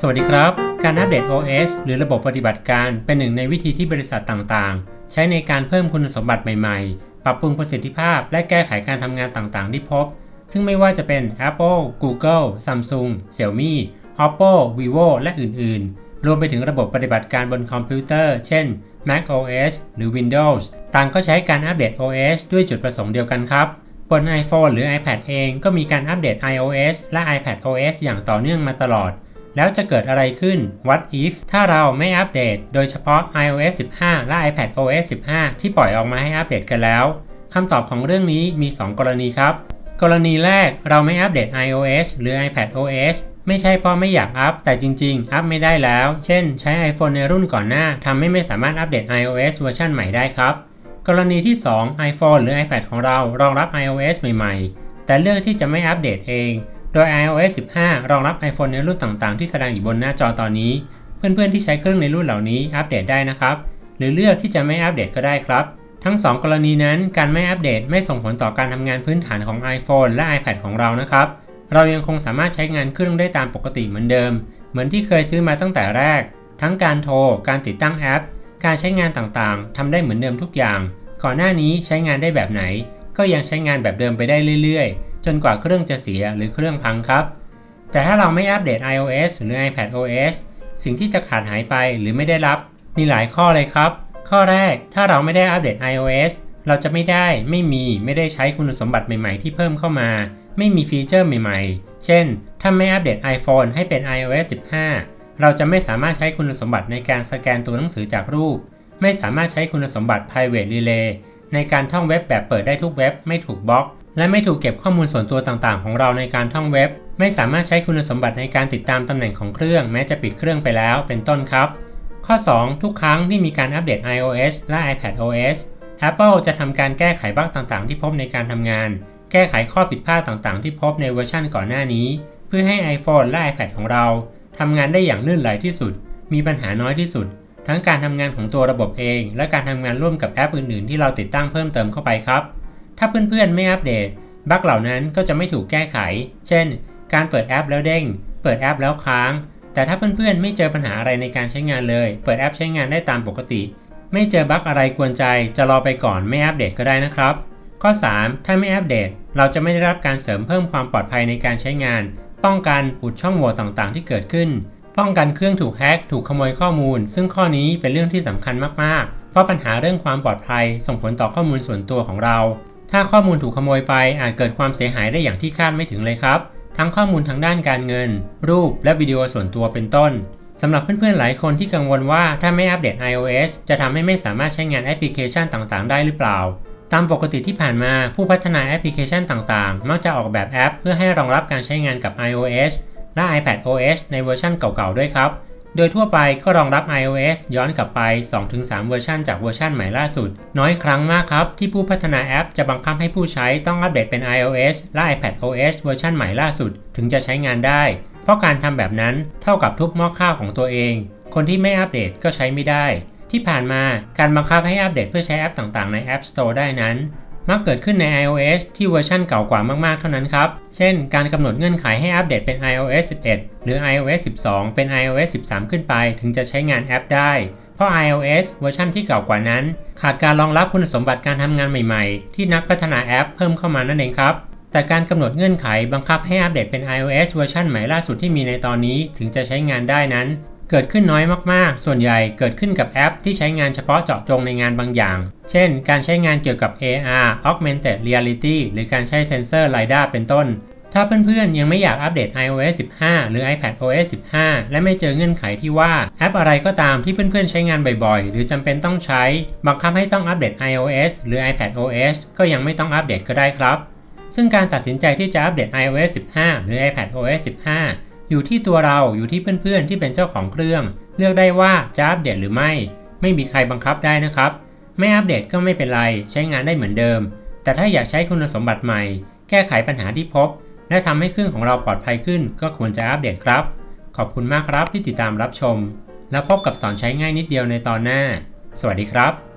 สวัสดีครับ การอัปเดต OS หรือระบบปฏิบัติการเป็นหนึ่งในวิธีที่บริษัทต่างๆ ใช้ในการเพิ่มคุณสมบัติใหม่ๆ ปรับปรุงประสิทธิภาพ และแก้ไขการทำงานต่างๆ ที่พบ ซึ่งไม่ว่าจะเป็น Apple, Google, Samsung, Xiaomi, Oppo, Vivo และอื่นๆ รวมไปถึงระบบปฏิบัติการบนคอมพิวเตอร์ เช่น Mac OS หรือ Windows ต่างก็ใช้การอัปเดต OS ด้วยจุดประสงค์เดียวกันครับบน iPhone หรือ iPad เองก็มีการอัปเดต iOS และ iPad OS อย่างต่อเนื่องมาตลอด แล้วจะเกิดอะไรขึ้น What if ถ้าเราไม่อัปเดต โดยเฉพาะ iOS 15 และ iPad OS 15 ที่ปล่อยออกมาให้อัปเดตกันแล้วคำตอบของเรื่องนี้มี 2 กรณีครับ กรณีแรกเราไม่อัปเดต iOS หรือ iPad OS ไม่ใช่เพราะไม่อยากอัปแต่จริง ๆ อัปไม่ได้แล้ว เช่น ใช้ iPhone ในรุ่นก่อนหน้าทำให้ไม่สามารถอัปเดต iOS เวอร์ชันใหม่ได้ครับ กรณีที่ 2 iPhone หรือ iPad ของเรารองรับ iOS ใหม่ ๆ แต่เลือกที่จะไม่อัปเดตเอง โดย iOS 15 รองรับ iPhone ในรุ่นต่างๆ ที่แสดงอยู่บนหน้าจอตอนนี้ เพื่อนๆที่ใช้เครื่องในรุ่นเหล่านี้อัปเดตได้นะครับ หรือเลือกที่จะไม่อัปเดตก็ได้ครับ ทั้ง 2 กรณีนั้นการไม่อัปเดตไม่ส่งผลต่อการทำงานพื้นฐานของ iPhone และ iPad ของเรานะครับ เรายังคงสามารถใช้งานเครื่องได้ตามปกติเหมือนเดิม เหมือนที่เคยซื้อมาตั้งแต่แรก ทั้งการโทร การติดตั้งแอป การใช้งานต่างๆทำได้เหมือนเดิมทุกอย่าง ก่อนหน้านี้ใช้งานได้แบบไหน ก็ยังใช้งานแบบเดิมไปได้เรื่อยๆ จนกว่าเครื่องจะเสียหรือเครื่องพังครับ แต่ถ้าเราไม่อัปเดต iOS หรือ iPad OS สิ่งที่จะขาดหายไปหรือไม่ได้รับ มีหลายข้อเลยครับ ข้อแรกถ้าเราไม่ได้อัปเดต iOS เราจะไม่ได้ ไม่มี ไม่ได้ใช้คุณสมบัติใหม่ๆ ที่เพิ่มเข้ามา ไม่มีฟีเจอร์ใหม่ๆ เช่น ถ้าไม่อัปเดต iPhone ให้เป็น iOS 15 เราจะไม่สามารถใช้คุณสมบัติในการสแกนตัวหนังสือจากรูป ไม่สามารถใช้คุณสมบัติ private relay ในการท่องเว็บแบบเปิดได้ทุกเว็บไม่ถูกบล็อก และไม่ถูกเก็บข้อมูลส่วนตัวต่างๆ ของเราในการท่องเว็บ ไม่สามารถใช้คุณสมบัติในการติดตามตำแหน่งของเครื่อง แม้จะปิดเครื่องไปแล้ว เป็นต้นครับ ข้อ 2 ทุกครั้งที่มีการอัปเดต iOS และ iPad OS Apple จะทำการแก้ไขบั๊กต่างๆ ที่พบในการทำงาน แก้ไขข้อผิดพลาดต่างๆ ที่พบในเวอร์ชันก่อนหน้านี้ เพื่อให้ iPhone และ iPad ของเราทำงานได้อย่างลื่นไหลที่สุด มีปัญหาน้อยที่สุด ทั้งการทำงานของตัวระบบเอง และการทำงานร่วมกับแอปอื่นๆ ที่เราติดตั้งเพิ่มเติมเข้าไปครับ ถ้าเพื่อนๆไม่อัปเดต บั๊กเหล่านั้นก็จะไม่ถูกแก้ไข เช่น การเปิดแอปแล้วเด้ง เปิดแอปแล้วค้าง แต่ถ้าเพื่อนๆไม่เจอปัญหาอะไรในการใช้งานเลย เปิดแอปใช้งานได้ตามปกติ ไม่เจอบั๊กอะไรกวนใจ จะรอไปก่อนไม่อัปเดตก็ได้นะครับ ข้อ 3 ถ้าไม่อัปเดต เราจะไม่ได้รับการเสริมเพิ่มความปลอดภัยในการใช้งาน ป้องกันอุดช่องโหว่ต่างๆ ที่เกิดขึ้นป้องกันเครื่องถูกแฮ็กถูกขโมยข้อมูล ซึ่งข้อนี้เป็นเรื่องที่สำคัญมาก ๆ เพราะปัญหาเรื่องความปลอดภัย ส่งผลต่อข้อมูลส่วนตัวของเรา ถ้าข้อมูลถูกขโมยไปอาจเกิดความเสียหายได้อย่างที่คาดไม่ถึงเลยครับ ทั้งข้อมูลทางด้านการเงิน รูปและวิดีโอส่วนตัวเป็นต้นสำหรับเพื่อนๆหลายคนที่กังวลว่าถ้าไม่อัปเดต iOS จะทำให้ไม่สามารถใช้งานแอปพลิเคชันต่างๆ ได้หรือเปล่า ตามปกติที่ผ่านมาผู้พัฒนาแอปพลิเคชันต่างๆ มักจะออกแบบแอป เพื่อให้รองรับการใช้งานกับ iOS และ iPad OS ในเวอร์ชันเก่าๆด้วยครับ โดยทั่วไปก็รองรับ iOS ย้อนกลับไป 2-3 เวอร์ชันจากเวอร์ชันใหม่ล่าสุด น้อยครั้งมากครับ ที่ผู้พัฒนาแอปจะบังคับให้ผู้ใช้ต้องอัปเดตเป็น iOS และ iPad OS เวอร์ชันใหม่ล่าสุด ถึงจะใช้งานได้ เพราะการทำแบบนั้นเท่ากับทุบหม้อข้าวของตัวเอง คนที่ไม่อัปเดตก็ใช้ไม่ได้ ที่ผ่านมาการบังคับให้อัปเดตเพื่อใช้แอปต่างๆ ใน App Store ได้นั้น มักเกิดขึ้นใน iOS ที่เวอร์ชันเก่ากว่ามากๆ เท่านั้นครับ เช่น การกำหนดเงื่อนไขให้อัปเดตเป็น iOS 11 หรือ iOS 12 เป็น iOS 13 ขึ้นไป ถึงจะใช้งานแอปได้ เพราะ iOS เวอร์ชันที่เก่ากว่านั้น ขาดการรองรับคุณสมบัติการทำงานใหม่ๆ ที่นักพัฒนาแอปเพิ่มเข้ามานั่นเองครับ แต่การกำหนดเงื่อนไขบังคับให้อัปเดตเป็น iOS เวอร์ชันใหม่ล่าสุดที่มีในตอนนี้ถึงจะใช้งานได้นั้น เกิดขึ้นน้อยมากๆ ส่วนใหญ่เกิดขึ้นกับแอปที่ใช้งานเฉพาะเจาะจงในงานบางอย่าง เช่น การใช้งานเกี่ยวกับ AR Augmented Reality หรือการใช้เซ็นเซอร์ LiDAR เป็นต้น ถ้าเพื่อนๆ ยังไม่อยากอัปเดต iOS 15 หรือ iPad OS 15 และไม่เจอเงื่อนไขที่ว่าแอปอะไรก็ตามที่เพื่อนๆ ใช้งานบ่อยๆ หรือจำเป็นต้องใช้บังคับให้ต้องอัปเดต iOS หรือ iPad OS ก็ยังไม่ต้องอัปเดตก็ได้ครับ ซึ่งการตัดสินใจที่จะอัปเดต iOS 15 หรือ iPad OS 15 อยู่ที่ตัวเราอยู่ที่เพื่อนๆ ที่เป็นเจ้าของเครื่อง เลือกได้ว่าจะอัปเดตหรือไม่ ไม่มีใครบังคับได้นะครับ ไม่อัปเดตก็ไม่เป็นไรใช้งานได้เหมือนเดิม แต่ถ้าอยากใช้คุณสมบัติใหม่ แก้ไขปัญหาที่พบ และทำให้เครื่องของเราปลอดภัยขึ้น ก็ควรจะอัปเดตครับ ขอบคุณมากครับที่ติดตามรับชม แล้วพบกับสอนใช้ง่ายนิดเดียวในตอนหน้า สวัสดีครับ